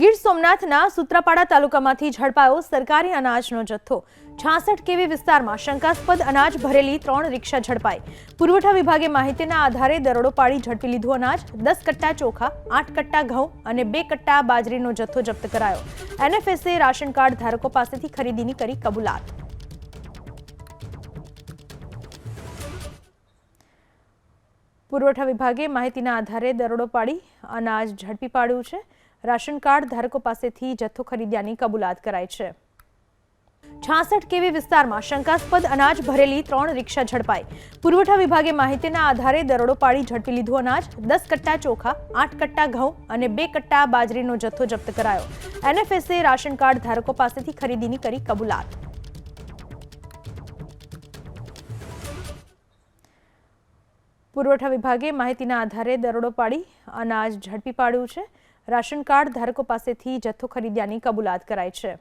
ગીર સોમનાથના સૂત્રાપાડા તાલુકામાંથી ઝડપાયો સરકારી અનાજનો જથ્થો. છાસઠ કેવી વિસ્તારમાં શંકાસ્પદ અનાજ ભરેલી ત્રણ રિક્ષા ઝડપાઈ. પુરવઠા વિભાગે માહિતીના આધારે દરોડો પાડી ઝડપી લીધું અનાજ. દસ કટ્ટા ચોખા, આઠ કટ્ટા ઘઉં અને બે કટ્ટા બાજરીનો જથ્થો જપ્ત કરાયો. એનએફએસએ રાશન કાર્ડ ધારકો પાસેથી ખરીદીની કરી કબૂલાત. પુરવઠા વિભાગે માહિતીના આધારે દરોડો પાડી અનાજ ઝડપી પાડ્યું છે. રાશન કાર્ડ ધારકો પાસેથી જથ્થો ખરીદ્યાની કબૂલાત કરાઈ છે. છાસઠ કેવી વિસ્તારમાં શંકાસ્પદ અનાજ ભરેલી ત્રણ રિક્ષા ઝડપાઈ. પુરવઠા વિભાગે માહિતીના આધારે દરોડો પાડી ઝડપી લીધું અનાજ. દસ કટ્ટા ચોખા, આઠ કટ્ટા ઘઉં અને બે કટ્ટા બાજરીનો જથ્થો જપ્ત કરાયો. એનએફએસએ રાશન કાર્ડ ધારકો પાસેથી ખરીદીની કરી કબૂલાત. પુરવઠા વિભાગે માહિતીના આધારે દરોડો પાડી અનાજ ઝડપી પાડ્યું છે. રાશન કાર્ડ ધારકો પાસેથી જથ્થો ખરીદ્યાની કબૂલાત કરાઈ છે.